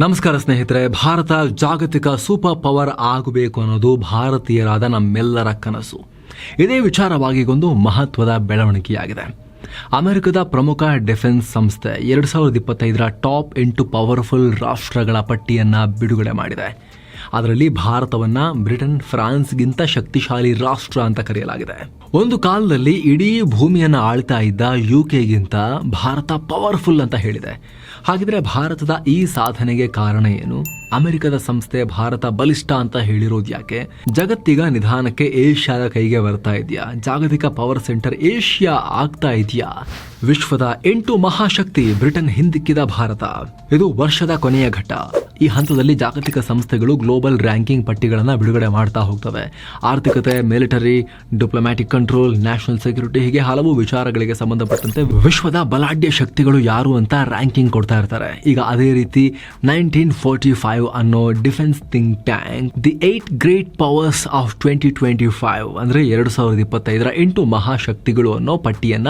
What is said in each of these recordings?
ನಮಸ್ಕಾರ ಸ್ನೇಹಿತರೆ, ಭಾರತ ಜಾಗತಿಕ ಸೂಪರ್ ಪವರ್ ಆಗಬೇಕು ಅನ್ನೋದು ಭಾರತೀಯರಾದ ನಮ್ಮೆಲ್ಲರ ಕನಸು. ಇದೇ ವಿಚಾರವಾಗಿ ಒಂದು ಮಹತ್ವದ ಬೆಳವಣಿಗೆಯಾಗಿದೆ. ಅಮೆರಿಕದ ಪ್ರಮುಖ ಡಿಫೆನ್ಸ್ ಸಂಸ್ಥೆ ಎರಡು ಸಾವಿರದ ಇಪ್ಪತ್ತೈದರ ಟಾಪ್ ಎಂಟು ಪವರ್ಫುಲ್ ರಾಷ್ಟ್ರಗಳ ಪಟ್ಟಿಯನ್ನು ಬಿಡುಗಡೆ ಮಾಡಿದೆ. ಅದರಲ್ಲಿ ಭಾರತವನ್ನ ಬ್ರಿಟನ್, ಫ್ರಾನ್ಸ್ಗಿಂತ ಶಕ್ತಿಶಾಲಿ ರಾಷ್ಟ್ರ ಅಂತ ಕರೆಯಲಾಗಿದೆ. ಒಂದು ಕಾಲದಲ್ಲಿ ಇಡೀ ಭೂಮಿಯನ್ನು ಆಳ್ತಾ ಇದ್ದ ಯುಕೆಗಿಂತ ಭಾರತ ಪವರ್ಫುಲ್ ಅಂತ ಹೇಳಿದೆ. ಹಾಗಿದ್ರೆ ಭಾರತದ ಈ ಸಾಧನೆಗೆ ಕಾರಣ ಏನು? ಅಮೆರಿಕದ ಸಂಸ್ಥೆ ಭಾರತ ಬಲಿಷ್ಠ ಅಂತ ಹೇಳಿರೋದು ಯಾಕೆ? ಜಗತ್ತೀಗ ನಿಧಾನಕ್ಕೆ ಏಷ್ಯಾದ ಕೈಗೆ ಬರ್ತಾ ಇದೆಯಾ? ಜಾಗತಿಕ ಪವರ್ ಸೆಂಟರ್ ಏಷ್ಯಾ ಆಗ್ತಾ ಇದೆಯಾ? ವಿಶ್ವದ ಎಂಟು ಮಹಾಶಕ್ತಿ ಬ್ರಿಟನ್ ಹಿಂದಿಕ್ಕಿದ ಭಾರತ. ಇದು ವರ್ಷದ ಕೊನೆಯ ಘಟ್ಟ. ಈ ಹಂತದಲ್ಲಿ ಜಾಗತಿಕ ಸಂಸ್ಥೆಗಳು ಗ್ಲೋಬಲ್ ರ್ಯಾಂಕಿಂಗ್ ಪಟ್ಟಿಗಳನ್ನು ಬಿಡುಗಡೆ ಮಾಡ್ತಾ ಹೋಗ್ತವೆ. ಆರ್ಥಿಕತೆ, military, diplomatic control, national security ಹೀಗೆ ಹಲವು ವಿಚಾರಗಳಿಗೆ ಸಂಬಂಧಪಟ್ಟಂತೆ ವಿಶ್ವದ ಬಲಾಢ್ಯ ಶಕ್ತಿಗಳು ಯಾರು ಅಂತ ರ್ಯಾಂಕಿಂಗ್ ಕೊಡ್ತಾ ಇರ್ತಾರೆ. ಈಗ ಅದೇ ರೀತಿ ನೈನ್ಟೀನ್ ಫೋರ್ಟಿ ಫೈವ್ ಅನ್ನೋ defence think tank the eight great powers of twenty twenty five ಅಂದ್ರೆ ಎರಡು ಸಾವಿರದ ಇಪ್ಪತ್ತೈದರ ಎಂಟು ಮಹಾಶಕ್ತಿಗಳು ಅನ್ನೋ ಪಟ್ಟಿಯನ್ನ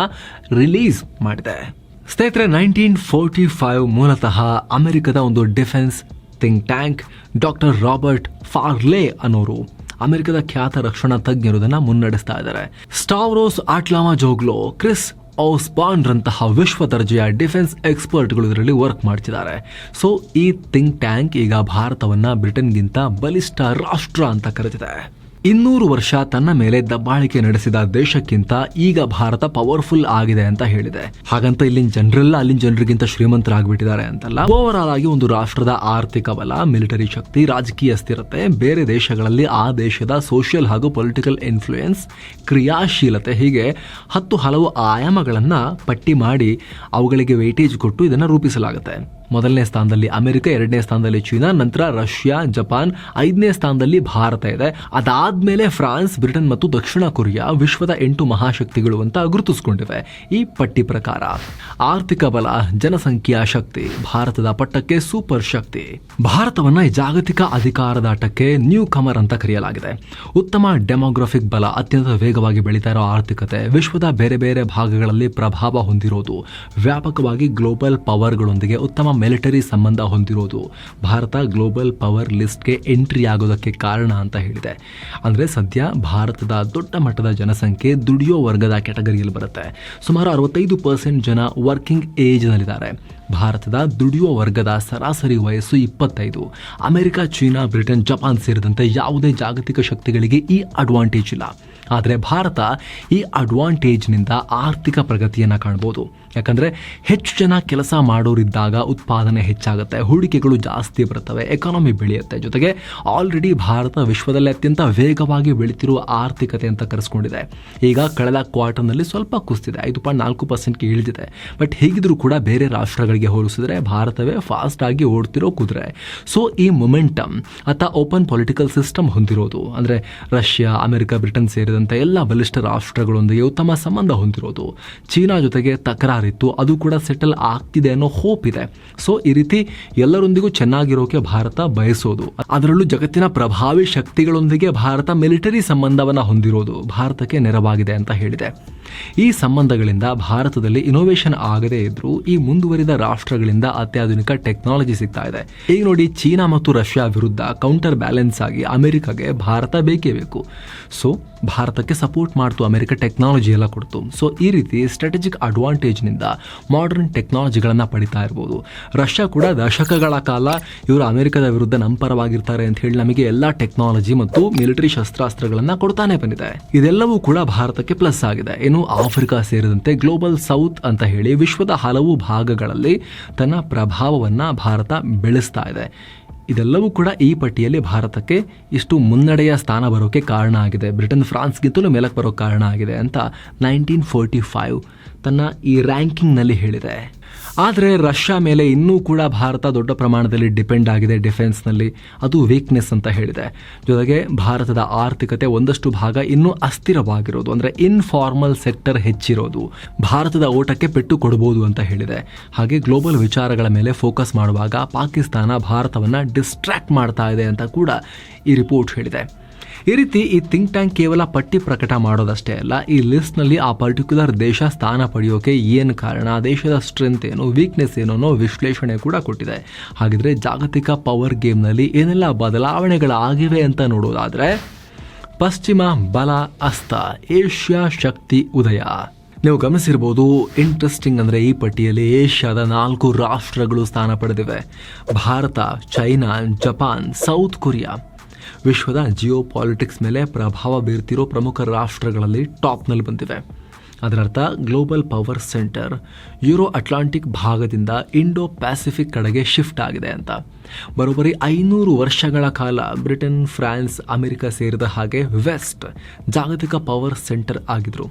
ರಿಲೀಸ್ ಮಾಡಿದೆ. ಸ್ನೇಹಿತರೆ ನೈನ್ಟೀನ್ ಫೋರ್ಟಿ ಫೈವ್ ಮೂಲತಃ ಅಮೆರಿಕದ ಒಂದು defence think tank doctor Robert Farley ಅನ್ನೋರು ಅಮೆರಿಕದ ಖ್ಯಾತ ರಕ್ಷಣಾ ತಜ್ಞರುದನ್ನ ಮುನ್ನಡೆಸ್ತಾ ಇದ್ದಾರೆ. ಸ್ಟಾವ್ರೋಸ್ ಆಟ್ಲಾಮಾ ಜೋಗ್ಲೋ ಕ್ರಿಸ್ ಔಸ್ಬಾಂಡ್ ರಂತಹ ವಿಶ್ವ ದರ್ಜೆಯ ಡಿಫೆನ್ಸ್ ಎಕ್ಸ್ಪರ್ಟ್ಗಳು ಇದರಲ್ಲಿ ವರ್ಕ್ ಮಾಡ್ತಿದ್ದಾರೆ. ಸೊ ಈ ಥಿಂಕ್ ಟ್ಯಾಂಕ್ ಈಗ ಭಾರತವನ್ನು ಬ್ರಿಟನ್ಗಿಂತ ಬಲಿಷ್ಠ ರಾಷ್ಟ್ರ ಅಂತ ಕರೆದಿದೆ ಇನ್ನೂರು ವರ್ಷ ತನ್ನ ಮೇಲೆ ದಬ್ಬಾಳಿಕೆ ನಡೆಸಿದ ದೇಶಕ್ಕಿಂತ ಈಗ ಭಾರತ ಪವರ್ಫುಲ್ ಆಗಿದೆ ಅಂತ ಹೇಳಿದೆ. ಹಾಗಂತ ಇಲ್ಲಿನ ಜನರೆಲ್ಲ ಅಲ್ಲಿನ ಜನರಿಗಿಂತ ಶ್ರೀಮಂತರಾಗ್ಬಿಟ್ಟಿದ್ದಾರೆ ಅಂತಲ್ಲ. ಓವರ್ ಆಲ್ ಆಗಿ ಒಂದು ರಾಷ್ಟ್ರದ ಆರ್ಥಿಕ ಬಲ, ಮಿಲಿಟರಿ ಶಕ್ತಿ, ರಾಜಕೀಯ ಸ್ಥಿರತೆ ಬೇರೆ ದೇಶಗಳಲ್ಲಿ ಆ ದೇಶದ ಸೋಷಿಯಲ್ ಹಾಗೂ ಪೊಲಿಟಿಕಲ್ ಇನ್ಫ್ಲೂಯೆನ್ಸ್, ಕ್ರಿಯಾಶೀಲತೆ ಹೀಗೆ ಹತ್ತು ಹಲವು ಆಯಾಮಗಳನ್ನು ಪಟ್ಟಿ ಮಾಡಿ ಅವುಗಳಿಗೆ ವೇಟೇಜ್ ಕೊಟ್ಟು ಇದನ್ನು ರೂಪಿಸಲಾಗುತ್ತೆ. ಮೊದಲನೇ ಸ್ಥಾನದಲ್ಲಿ ಅಮೆರಿಕ, ಎರಡನೇ ಸ್ಥಾನದಲ್ಲಿ ಚೀನಾ, ನಂತರ ರಷ್ಯಾ, ಜಪಾನ್, ಐದನೇ ಸ್ಥಾನದಲ್ಲಿ ಭಾರತ ಇದೆ. ಅದಾದ್ಮೇಲೆ ಫ್ರಾನ್ಸ್, ಬ್ರಿಟನ್ ಮತ್ತು ದಕ್ಷಿಣ ಕೊರಿಯಾ ವಿಶ್ವದ ಎಂಟು ಮಹಾಶಕ್ತಿಗಳು ಅಂತ ಗುರುತಿಸಿಕೊಂಡಿವೆ ಈ ಪಟ್ಟಿ ಪ್ರಕಾರ. ಆರ್ಥಿಕ ಬಲ, ಜನಸಂಖ್ಯಾ ಶಕ್ತಿ, ಭಾರತದ ಪಟ್ಟಕ್ಕೆ ಸೂಪರ್ ಶಕ್ತಿ. ಭಾರತವನ್ನ ಜಾಗತಿಕ ಅಧಿಕಾರದಾಟಕ್ಕೆ ನ್ಯೂ ಕಮರ್ ಅಂತ ಕರೆಯಲಾಗಿದೆ. ಉತ್ತಮ ಡೆಮೋಗ್ರಫಿಕ್ ಬಲ ಅತ್ಯಂತ ವೇಗವಾಗಿ ಬೆಳೀತಾ ಇರೋ ಆರ್ಥಿಕತೆ ವಿಶ್ವದ ಬೇರೆ ಬೇರೆ ಭಾಗಗಳಲ್ಲಿ ಪ್ರಭಾವ ಹೊಂದಿರೋದು. ವ್ಯಾಪಕವಾಗಿ ಗ್ಲೋಬಲ್ ಪವರ್ಗಳೊಂದಿಗೆ ಉತ್ತಮ ಮಿಲಿಟರಿ ಸಂಬಂಧ ಹೊಂದಿರೋದು. ಭಾರತ ಗ್ಲೋಬಲ್ ಪವರ್ ಲಿಸ್ಟ್ಗೆ ಎಂಟ್ರಿ ಆಗೋದಕ್ಕೆ ಕಾರಣ ಅಂತ ಹೇಳಿದೆ. ಅಂದರೆ ಸದ್ಯ ಭಾರತದ ದೊಡ್ಡ ಮಟ್ಟದ ಜನಸಂಖ್ಯೆ ದುಡಿಯೋ ವರ್ಗದ ಕ್ಯಾಟಗರಿಯಲ್ಲಿ ಬರುತ್ತೆ. ಸುಮಾರು ಅರವತ್ತೈದು ಪರ್ಸೆಂಟ್ ಜನ ವರ್ಕಿಂಗ್ ಏಜ್ನಲ್ಲಿದ್ದಾರೆ. ಭಾರತದ ದುಡಿಯುವ ವರ್ಗದ ಸರಾಸರಿ ವಯಸ್ಸು ಇಪ್ಪತ್ತೈದು. ಅಮೆರಿಕ, ಚೀನಾ, ಬ್ರಿಟನ್, ಜಪಾನ್ ಸೇರಿದಂತೆ ಯಾವುದೇ ಜಾಗತಿಕ ಶಕ್ತಿಗಳಿಗೆ ಈ ಅಡ್ವಾಂಟೇಜ್ ಇಲ್ಲ. ಆದರೆ ಭಾರತ ಈ ಅಡ್ವಾಂಟೇಜ್ನಿಂದ ಆರ್ಥಿಕ ಪ್ರಗತಿಯನ್ನು ಕಾಣ್ಬೋದು. ಯಾಕಂದರೆ ಹೆಚ್ಚು ಜನ ಕೆಲಸ ಮಾಡೋರಿದ್ದಾಗ ಉತ್ಪಾದನೆ ಹೆಚ್ಚಾಗುತ್ತೆ, ಹೂಡಿಕೆಗಳು ಜಾಸ್ತಿ ಬರ್ತವೆ ಎಕಾನಮಿ ಬೆಳೆಯುತ್ತೆ. ಜೊತೆಗೆ ಆಲ್ರೆಡಿ ಭಾರತ ವಿಶ್ವದಲ್ಲೇ ಅತ್ಯಂತ ವೇಗವಾಗಿ ಬೆಳೀತಿರುವ ಆರ್ಥಿಕತೆ ಅಂತ ಕರೆಸ್ಕೊಂಡಿದೆ. ಈಗ ಕಳೆದ ಕ್ವಾರ್ಟರ್ನಲ್ಲಿ ಸ್ವಲ್ಪ ಕುಸಿದಿದೆ, ಐದು ಪಾಯಿಂಟ್ ನಾಲ್ಕು ಪರ್ಸೆಂಟ್ಗೆ ಇಳಿದಿದೆ. ಬಟ್ ಹೇಗಿದ್ರೂ ಕೂಡ ಬೇರೆ ರಾಷ್ಟ್ರಗಳಿಗೆ ಹೋಲಿಸಿದ್ರೆ ಭಾರತವೇ ಫಾಸ್ಟ್ ಆಗಿ ಓಡ್ತಿರೋ ಕುದುರೆ. ಸೊ ಈ ಮೊಮೆಂಟಮ್ ಅಥವಾ ಓಪನ್ ಪೊಲಿಟಿಕಲ್ ಸಿಸ್ಟಮ್ ಹೊಂದಿರೋದು, ಅಂದರೆ ರಷ್ಯಾ, ಅಮೆರಿಕ, ಬ್ರಿಟನ್ ಸೇರಿದಂತೆ ಎಲ್ಲ ಬಲಿಷ್ಠ ರಾಷ್ಟ್ರಗಳೊಂದಿಗೆ ಉತ್ತಮ ಸಂಬಂಧ ಹೊಂದಿರೋದು. ಚೀನಾ ಜೊತೆಗೆ ತಕರಾರಿತ್ತು ಅದು ಕೂಡ ಸೆಟಲ್ ಆಗ್ತಿದೆ ಅನ್ನೋ ಹೋಪ್ ಇದೆ. ಸೊ ಈ ರೀತಿ ಎಲ್ಲರೊಂದಿಗೂ ಚೆನ್ನಾಗಿರೋಕೆ ಭಾರತ ಬಯಸೋದು. ಅದರಲ್ಲೂ ಜಗತ್ತಿನ ಪ್ರಭಾವಿ ಶಕ್ತಿಗಳೊಂದಿಗೆ ಭಾರತ ಮಿಲಿಟರಿ ಸಂಬಂಧವನ್ನ ಹೊಂದಿರೋದು ಭಾರತಕ್ಕೆ ನೆರವಾಗಿದೆ ಅಂತ ಹೇಳಿದೆ. ಈ ಸಂಬಂಧಗಳಿಂದ ಭಾರತದಲ್ಲಿ ಇನೋವೇಷನ್ ಆಗದೇ ಇದ್ರೂ ಈ ಮುಂದುವರಿದ ರಾಷ್ಟ್ರಗಳಿಂದ ಅತ್ಯಾಧುನಿಕ ಟೆಕ್ನಾಲಜಿ ಸಿಗ್ತಾ ಇದೆ. ಈಗ ನೋಡಿ, ಚೀನಾ ಮತ್ತು ರಷ್ಯಾ ವಿರುದ್ಧ ಕೌಂಟರ್ ಬ್ಯಾಲೆನ್ಸ್ ಆಗಿ ಅಮೆರಿಕಾಗೆ ಭಾರತ ಬೇಕೇ ಬೇಕು. ಸೊ ಭಾರತಕ್ಕೆ ಸಪೋರ್ಟ್ ಮಾಡ್ತು, ಅಮೆರಿಕ ಟೆಕ್ನಾಲಜಿ ಎಲ್ಲ ಕೊಡ್ತು. ಸೊ ಈ ರೀತಿ ಸ್ಟ್ರಾಟಜಿಕ್ ಅಡ್ವಾಂಟೇಜ್ನಿಂದ ಮಾಡರ್ನ್ ಟೆಕ್ನಾಲಜಿಗಳನ್ನು ಪಡಿತಾ ಇರ್ಬೋದು. ರಷ್ಯಾ ಕೂಡ ದಶಕಗಳ ಕಾಲ ಇವರು ಅಮೆರಿಕದ ವಿರುದ್ಧ ನಮ್ಮ ಪರವಾಗಿರ್ತಾರೆ ಅಂತ ಹೇಳಿ ನಮಗೆ ಎಲ್ಲ ಟೆಕ್ನಾಲಜಿ ಮತ್ತು ಮಿಲಿಟರಿ ಶಸ್ತ್ರಾಸ್ತ್ರಗಳನ್ನು ಕೊಡ್ತಾನೆ ಬಂದಿದೆ. ಇದೆಲ್ಲವೂ ಕೂಡ ಭಾರತಕ್ಕೆ ಪ್ಲಸ್ ಆಗಿದೆ. ಏನು ಆಫ್ರಿಕಾ ಸೇರಿದಂತೆ ಗ್ಲೋಬಲ್ ಸೌತ್ ಅಂತ ಹೇಳಿ ವಿಶ್ವದ ಹಲವು ಭಾಗಗಳಲ್ಲಿ ತನ್ನ ಪ್ರಭಾವವನ್ನು ಭಾರತ ಬೆಳೆಸ್ತಾ ಇದೆ. ಇದೆಲ್ಲವೂ ಕೂಡ ಈ ಪಟ್ಟಿಯಲ್ಲಿ ಭಾರತಕ್ಕೆ ಇಷ್ಟು ಮುನ್ನಡೆಯ ಸ್ಥಾನ ಬರೋಕ್ಕೆ ಕಾರಣ ಆಗಿದೆ. ಬ್ರಿಟನ್ ಫ್ರಾನ್ಸ್ಗಿಂತಲೂ ಮೇಲಕ್ಕೆ ಬರೋಕ್ಕೆ ಕಾರಣ ಆಗಿದೆ ಅಂತ ನೈನ್ಟೀನ್ ಫೋರ್ಟಿ ಫೈವ್ ತನ್ನ ಈ ರ್ಯಾಂಕಿಂಗ್ನಲ್ಲಿ ಹೇಳಿದೆ. ಆದರೆ ರಷ್ಯಾ ಮೇಲೆ ಇನ್ನೂ ಕೂಡ ಭಾರತ ದೊಡ್ಡ ಪ್ರಮಾಣದಲ್ಲಿ ಡಿಪೆಂಡ್ ಆಗಿದೆ ಡಿಫೆನ್ಸ್ನಲ್ಲಿ. ಅದು ವೀಕ್ನೆಸ್ ಅಂತ ಹೇಳಿದೆ. ಜೊತೆಗೆ ಭಾರತದ ಆರ್ಥಿಕತೆ ಒಂದಷ್ಟು ಭಾಗ ಇನ್ನೂ ಅಸ್ಥಿರವಾಗಿರೋದು, ಅಂದರೆ ಇನ್ಫಾರ್ಮಲ್ ಸೆಕ್ಟರ್ ಹೆಚ್ಚಿರೋದು. ಭಾರತದ ಓಟಕ್ಕೆ ಪೆಟ್ಟು ಕೊಡಬಹುದು ಅಂತ ಹೇಳಿದೆ. ಹಾಗೆ ಗ್ಲೋಬಲ್ ವಿಚಾರಗಳ ಮೇಲೆ ಫೋಕಸ್ ಮಾಡುವಾಗ ಪಾಕಿಸ್ತಾನ ಭಾರತವನ್ನು ಡಿಸ್ಟ್ರಾಕ್ಟ್ ಮಾಡ್ತಾ ಇದೆ ಅಂತ ಕೂಡ ಈ ರಿಪೋರ್ಟ್ ಹೇಳಿದೆ. ಈ ರೀತಿ ಈ ಥಿಂಕ್ ಟ್ಯಾಂಕ್ ಕೇವಲ ಪಟ್ಟಿ ಪ್ರಕಟ ಮಾಡೋದಷ್ಟೇ ಅಲ್ಲ, ಈ ಲಿಸ್ಟ್ನಲ್ಲಿ ಆ ಪರ್ಟಿಕ್ಯುಲರ್ ದೇಶ ಸ್ಥಾನ ಪಡೆಯೋಕೆ ಏನು ಕಾರಣ ಆ ದೇಶದ ಸ್ಟ್ರೆಂತ್ ಏನು ವೀಕ್ನೆಸ್ ಏನು ಅನ್ನೋ ವಿಶ್ಲೇಷಣೆ ಕೂಡ ಕೊಟ್ಟಿದೆ. ಹಾಗಿದ್ರೆ ಜಾಗತಿಕ ಪವರ್ ಗೇಮ್ನಲ್ಲಿ ಏನೆಲ್ಲ ಬದಲಾವಣೆಗಳಾಗಿವೆ ಅಂತ ನೋಡೋದಾದ್ರೆ, ಪಶ್ಚಿಮ ಬಲ, ಅಸ್ತ, ಏಷ್ಯಾ ಶಕ್ತಿ, ಉದಯ. ನೀವು ಗಮನಿಸಿರ್ಬೋದು ಇಂಟ್ರೆಸ್ಟಿಂಗ್ ಅಂದರೆ ಈ ಪಟ್ಟಿಯಲ್ಲಿ ಏಷ್ಯಾದ ನಾಲ್ಕು ರಾಷ್ಟ್ರಗಳು ಸ್ಥಾನ ಪಡೆದಿವೆ. Bharat, China, Japan, South Korea. ವಿಶ್ವದ ಜಿಯೋ ಪಾಲಿಟಿಕ್ಸ್ ಮೇಲೆ ಪ್ರಭಾವ ಬೀರ್ತಿರೋ ಪ್ರಮುಖ ರಾಷ್ಟ್ರಗಳಲ್ಲಿ ಟಾಪ್ನಲ್ಲಿ ಬಂದಿವೆ. ಅದರರ್ಥ global power centre Euro Atlantic ಭಾಗದಿಂದ ಇಂಡೋ ಪ್ಯಾಸಿಫಿಕ್ ಕಡೆಗೆ ಶಿಫ್ಟ್ ಆಗಿದೆ ಅಂತ. ಬರೋಬ್ಬರಿ ಐನೂರು ವರ್ಷಗಳ ಕಾಲ ಬ್ರಿಟನ್, ಫ್ರಾನ್ಸ್, ಅಮೆರಿಕ ಸೇರಿದ ಹಾಗೆ ವೆಸ್ಟ್ ಜಾಗತಿಕ ಪವರ್ ಸೆಂಟರ್ ಆಗಿದ್ರು.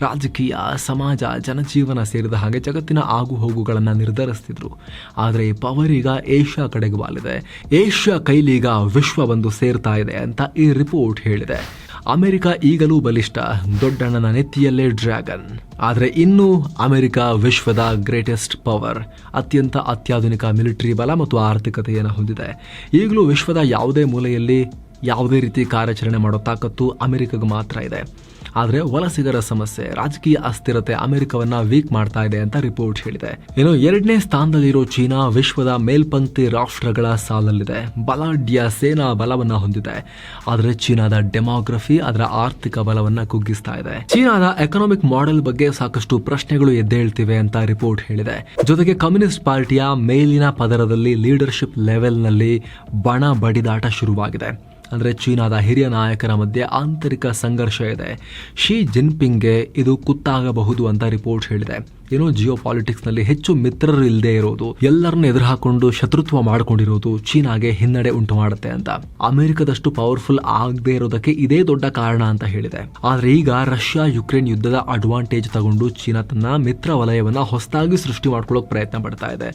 ರಾಜಕೀಯ, ಸಮಾಜ, ಜನಜೀವನ ಸೇರಿದ ಹಾಗೆ ಜಗತ್ತಿನ ಆಗು ಹೋಗುಗಳನ್ನು ನಿರ್ಧರಿಸ್ತಿದ್ರು. ಆದರೆ ಈ ಪವರ್ ಈಗ ಏಷ್ಯಾ ಕಡೆಗೆ ಬಾಲಿದೆ ಏಷ್ಯಾ ಕೈಲೀಗ ವಿಶ್ವ ಬಂದು ಸೇರ್ತಾ ಇದೆ ಅಂತ ಈ ರಿಪೋರ್ಟ್ ಹೇಳಿದೆ. ಅಮೆರಿಕ ಈಗಲೂ ಬಲಿಷ್ಠ, ದೊಡ್ಡಣ್ಣನ ನೆತ್ತಿಯಲ್ಲೇ ಡ್ರ್ಯಾಗನ್. ಆದರೆ ಇನ್ನೂ ಅಮೆರಿಕ ವಿಶ್ವದ ಗ್ರೇಟೆಸ್ಟ್ ಪವರ್, ಅತ್ಯಂತ ಅತ್ಯಾಧುನಿಕ ಮಿಲಿಟರಿ ಬಲ ಮತ್ತು ಆರ್ಥಿಕತೆಯನ್ನು ಹೊಂದಿದೆ. ಈಗಲೂ ವಿಶ್ವದ ಯಾವುದೇ ಮೂಲೆಯಲ್ಲಿ ಯಾವುದೇ ರೀತಿ ಕಾರ್ಯಾಚರಣೆ ಮಾಡೋ ತಾಕತ್ತು ಅಮೆರಿಕಗೆ ಮಾತ್ರ ಇದೆ. ಆದರೆ ವಲಸಿಗರ ಸಮಸ್ಯೆ, ರಾಜಕೀಯ ಅಸ್ಥಿರತೆ ಅಮೆರಿಕವನ್ನ ವೀಕ್ ಮಾಡ್ತಾ ಇದೆ ಅಂತ ರಿಪೋರ್ಟ್ ಹೇಳಿದೆ. ಇನ್ನು ಎರಡನೇ ಸ್ಥಾನದಲ್ಲಿರೋ ಚೀನಾ ವಿಶ್ವದ ಮೇಲ್ಪಂಕ್ತಿ ರಾಷ್ಟ್ರಗಳ ಸಾಲಲ್ಲಿದೆ. ಬಲಾಢ್ಯ ಸೇನಾ ಬಲವನ್ನ ಹೊಂದಿದೆ. ಆದರೆ ಚೀನಾದ ಡೆಮೋಗ್ರಫಿ ಅದರ ಆರ್ಥಿಕ ಬಲವನ್ನ ಕುಗ್ಗಿಸ್ತಾ ಇದೆ. ಚೀನಾದ ಎಕನಾಮಿಕ್ ಮಾಡೆಲ್ ಬಗ್ಗೆ ಸಾಕಷ್ಟು ಪ್ರಶ್ನೆಗಳು ಎದ್ದೇಳ್ತಿವೆ ಅಂತ ರಿಪೋರ್ಟ್ ಹೇಳಿದೆ. ಜೊತೆಗೆ ಕಮ್ಯುನಿಸ್ಟ್ ಪಾರ್ಟಿಯ ಮೇಲಿನ ಪದರದಲ್ಲಿ ಲೀಡರ್ಶಿಪ್ ಲೆವೆಲ್ನಲ್ಲಿ ಬಣ ಬಡಿದಾಟ ಶುರುವಾಗಿದೆ. ಅಂದರೆ ಚೀನಾದ ಹಿರಿಯ ನಾಯಕರ ಮಧ್ಯೆ ಆಂತರಿಕ ಸಂಘರ್ಷ ಇದೆ. ಶಿ ಜಿನ್ಪಿಂಗ್ಗೆ ಇದು ಕುತ್ತಾಗಬಹುದು ಅಂತ ರಿಪೋರ್ಟ್ ಹೇಳಿದೆ. ಏನೋ ಜಿಯೋ ಪಾಲಿಟಿಕ್ಸ್ನಲ್ಲಿ ಹೆಚ್ಚು ಮಿತ್ರರು ಇಲ್ಲದೆ ಇರೋದು, ಎಲ್ಲರನ್ನ ಎದುರು ಹಾಕೊಂಡು ಶತ್ರುತ್ವ ಮಾಡಿಕೊಂಡಿರೋದು ಚೀನಾಗೆ ಹಿನ್ನಡೆ ಉಂಟು ಮಾಡುತ್ತೆ ಅಂತ. ಅಮೆರಿಕದಷ್ಟು ಪವರ್ಫುಲ್ ಆಗದೆ ಇರೋದಕ್ಕೆ ಇದೇ ದೊಡ್ಡ ಕಾರಣ ಅಂತ ಹೇಳಿದೆ. ಆದ್ರೆ ಈಗ ರಷ್ಯಾ ಯುಕ್ರೇನ್ ಯುದ್ಧದ ಅಡ್ವಾಂಟೇಜ್ ತಗೊಂಡು ಚೀನಾ ತನ್ನ ಮಿತ್ರ ವಲಯವನ್ನ ಹೊಸದಾಗಿ ಸೃಷ್ಟಿ ಮಾಡ್ಕೊಳ್ಳೋಕೆ ಪ್ರಯತ್ನ ಪಡ್ತಾ ಇದೆ.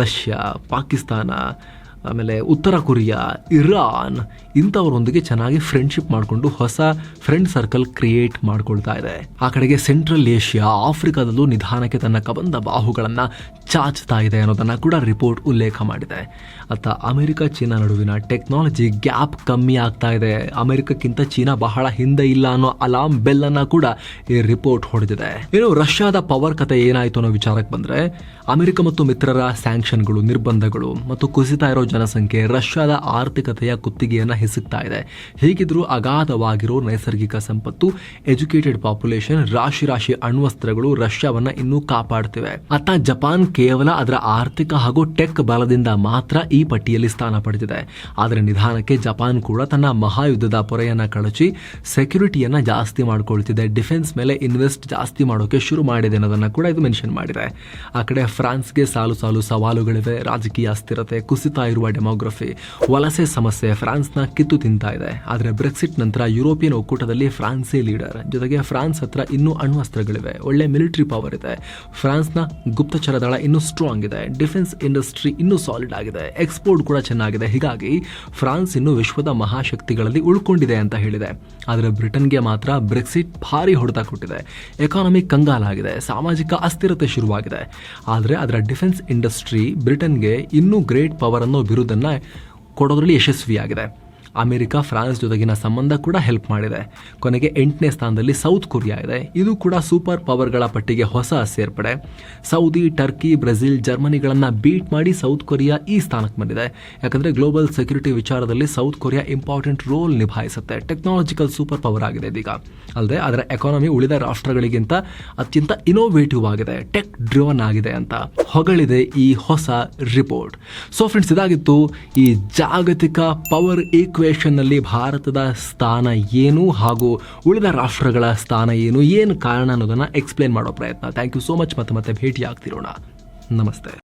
ರಷ್ಯಾ, ಪಾಕಿಸ್ತಾನ ಆಮೇಲೆ ಉತ್ತರ ಕೊರಿಯಾ, ಇರಾನ್ ಇಂಥವರೊಂದಿಗೆ ಚೆನ್ನಾಗಿ ಫ್ರೆಂಡ್ಶಿಪ್ ಮಾಡಿಕೊಂಡು ಹೊಸ ಫ್ರೆಂಡ್ ಸರ್ಕಲ್ ಕ್ರಿಯೇಟ್ ಮಾಡ್ಕೊಳ್ತಾ ಇದೆ. ಆ ಕಡೆಗೆ ಸೆಂಟ್ರಲ್ ಏಷ್ಯಾ ಆಫ್ರಿಕಾದಲ್ಲೂ ನಿಧಾನಕ್ಕೆ ತನ್ನ ಕಬಂದ ಬಾಹುಗಳನ್ನು ಚಾಚ್ತಾ ಇದೆ ಅನ್ನೋದನ್ನ ಕೂಡ ರಿಪೋರ್ಟ್ ಉಲ್ಲೇಖ ಮಾಡಿದೆ. ಅತ್ತ ಅಮೆರಿಕ, ಚೀನಾ ನಡುವಿನ ಟೆಕ್ನಾಲಜಿ ಗ್ಯಾಪ್ ಕಮ್ಮಿ ಆಗ್ತಾ ಇದೆ. ಅಮೆರಿಕಕ್ಕಿಂತ ಚೀನಾ ಬಹಳ ಹಿಂದೆ ಇಲ್ಲ ಅನ್ನೋ ಅಲಾರ್ಮ್ ಬೆಲ್ ಅನ್ನ ಕೂಡ ಈ ರಿಪೋರ್ಟ್ ಹೊಡೆದಿದೆ. ಇನ್ನು ರಷ್ಯಾದ ಪವರ್ ಕತೆ ಏನಾಯ್ತು ಅನ್ನೋ ವಿಚಾರಕ್ಕೆ ಬಂದ್ರೆ, ಅಮೆರಿಕ ಮತ್ತು ಮಿತ್ರರ ಸ್ಯಾಂಕ್ಷನ್ಗಳು ನಿರ್ಬಂಧಗಳು ಮತ್ತು ಕುಸಿತಾ ಇರೋ ಜನಸಂಖ್ಯೆ ರಷ್ಯಾದ ಆರ್ಥಿಕತೆಯ ಕುತ್ತಿಗೆಯನ್ನ ಹಿಸುಕ್ತಾ ಇದೆ. ಹೀಗಿದ್ರೂ ಅಗಾಧವಾಗಿರೋ ನೈಸರ್ಗಿಕ ಸಂಪತ್ತು, ಎಜುಕೇಟೆಡ್ ಪಾಪ್ಯುಲೇಷನ್, ರಾಶಿ ರಾಶಿ ಅಣ್ವಸ್ತ್ರಗಳು ರಷ್ಯಾವನ್ನ ಇನ್ನೂ ಕಾಪಾಡ್ತಿವೆ. ಅತ್ತ ಜಪಾನ್ ಕೇವಲ ಅದರ ಆರ್ಥಿಕ ಹಾಗೂ ಟೆಕ್ ಬಲದಿಂದ ಮಾತ್ರ ಈ ಪಟ್ಟಿಯಲ್ಲಿ ಸ್ಥಾನ ಪಡೆದಿದೆ. ಆದರೆ ನಿಧಾನಕ್ಕೆ ಜಪಾನ್ ಕೂಡ ತನ್ನ ಮಹಾಯುದ್ಧದ ಪೊರೆಯನ್ನ ಕಳಚಿ ಸೆಕ್ಯೂರಿಟಿಯನ್ನ ಜಾಸ್ತಿ ಮಾಡಿಕೊಳ್ತಿದೆ. ಡಿಫೆನ್ಸ್ ಮೇಲೆ ಇನ್ವೆಸ್ಟ್ ಜಾಸ್ತಿ ಮಾಡೋಕೆ ಶುರು ಮಾಡಿದೆ ಅನ್ನೋದನ್ನ ಕೂಡ ಇದು ಮೆನ್ಷನ್ ಮಾಡಿದೆ. ಆ ಕಡೆ ಫ್ರಾನ್ಸ್ಗೆ ಸಾಲು ಸಾಲು ಸವಾಲುಗಳಿವೆ. ರಾಜಕೀಯ ಅಸ್ಥಿರತೆ ಕುಸಿತ ಇರುವ ಡೆಮೋಗ್ರಫಿ ವಲಸೆ ಸಮಸ್ಯೆ ಫ್ರಾನ್ಸ್ನ ಕಿತ್ತು ತಿಂತಾ ಇದೆ. ಆದರೆ ಬ್ರೆಕ್ಸಿಟ್ ನಂತರ ಯುರೋಪಿಯನ್ ಒಕ್ಕೂಟದಲ್ಲಿ ಫ್ರಾನ್ಸೇ ಲೀಡರ್. ಜೊತೆಗೆ ಫ್ರಾನ್ಸ್ ಹತ್ರ ಇನ್ನೂ ಅಣ್ವಸ್ತ್ರಗಳಿವೆ. ಒಳ್ಳೆ ಮಿಲಿಟರಿ ಪವರ್ ಇದೆ. ಫ್ರಾನ್ಸ್ನ ಗುಪ್ತಚರ ದಳ ಇನ್ನೂ ಸ್ಟ್ರಾಂಗ್ ಇದೆ. ಡಿಫೆನ್ಸ್ ಇಂಡಸ್ಟ್ರಿ ಇನ್ನೂ ಸಾಲಿಡ್ ಆಗಿದೆ. ಎಕ್ಸ್ಪೋರ್ಟ್ ಕೂಡ ಚೆನ್ನಾಗಿದೆ. ಹೀಗಾಗಿ ಫ್ರಾನ್ಸ್ ಇನ್ನು ವಿಶ್ವದ ಮಹಾಶಕ್ತಿಗಳಲ್ಲಿ ಉಳ್ಕೊಂಡಿದೆ ಅಂತ ಹೇಳಿದೆ. ಆದರೆ ಬ್ರಿಟನ್ಗೆ ಮಾತ್ರ ಬ್ರೆಕ್ಸಿಟ್ ಭಾರಿ ಹೊಡೆತ ಕೊಟ್ಟಿದೆ. ಎಕಾನಮಿ ಕಂಗಾಲಾಗಿದೆ ಸಾಮಾಜಿಕ ಅಸ್ಥಿರತೆ ಶುರುವಾಗಿದೆ. ಆದರೆ ಅದರ ಡಿಫೆನ್ಸ್ ಇಂಡಸ್ಟ್ರಿ ಬ್ರಿಟನ್ಗೆ ಇನ್ನೂ ಗ್ರೇಟ್ ಪವರ್ ಅನ್ನೋ ಬಿರುದನ್ನ ಕೊಡೋದ್ರಲ್ಲಿ ಯಶಸ್ವಿಯಾಗಿದೆ. ಅಮೆರಿಕ, ಫ್ರಾನ್ಸ್ ಜೊತೆಗಿನ ಸಂಬಂಧ ಕೂಡ ಹೆಲ್ಪ್ ಮಾಡಿದೆ. ಕೊನೆಗೆ ಎಂಟನೇ ಸ್ಥಾನದಲ್ಲಿ ಸೌತ್ ಕೊರಿಯಾ ಇದೆ. ಇದು ಕೂಡ ಸೂಪರ್ ಪವರ್ಗಳ ಪಟ್ಟಿಗೆ ಹೊಸ ಸೇರ್ಪಡೆ. ಸೌದಿ, ಟರ್ಕಿ, ಬ್ರೆಜಿಲ್, ಜರ್ಮನಿಗಳನ್ನು ಬೀಟ್ ಮಾಡಿ ಸೌತ್ ಕೊರಿಯಾ ಈ ಸ್ಥಾನಕ್ಕೆ ಬಂದಿದೆ. ಯಾಕಂದರೆ ಗ್ಲೋಬಲ್ ಸೆಕ್ಯೂರಿಟಿ ವಿಚಾರದಲ್ಲಿ ಸೌತ್ ಕೊರಿಯಾ ಇಂಪಾರ್ಟೆಂಟ್ ರೋಲ್ ನಿಭಾಯಿಸುತ್ತೆ. ಟೆಕ್ನಾಲಜಿಕಲ್ ಸೂಪರ್ ಪವರ್ ಆಗಿದೆ ಇದೀಗ. ಅಲ್ಲದೆ ಅದರ ಎಕಾನಮಿ ಉಳಿದ ರಾಷ್ಟ್ರಗಳಿಗಿಂತ ಅತ್ಯಂತ ಇನೋವೇಟಿವ್ ಆಗಿದೆ. ಟೆಕ್ ಡ್ರಿವನ್ ಆಗಿದೆ ಅಂತ ಹೊಗಳಿದೆ ಈ ಹೊಸ ರಿಪೋರ್ಟ್ ಸೊ ಫ್ರೆಂಡ್ಸ್ ಇದಾಗಿತ್ತು ಈ ಜಾಗತಿಕ ಪವರ್ ಈಕ್ವೇಶನ್ ನಲ್ಲಿ ಭಾರತದ ಸ್ಥಾನ ಏನು ಹಾಗೂ ಉಳಿದ ರಾಷ್ಟ್ರಗಳ ಸ್ಥಾನ ಏನು ಏನು ಕಾರಣ ಅನ್ನೋದನ್ನು ಎಕ್ಸ್ಪ್ಲೇನ್ ಮಾಡೋ ಪ್ರಯತ್ನ. ಥ್ಯಾಂಕ್ ಯು ಸೋ ಮಚ್ ಮತ್ತೆ ಮತ್ತೆ ಭೇಟಿ ಆಗ್ತಿರೋಣ ನಮಸ್ತೆ.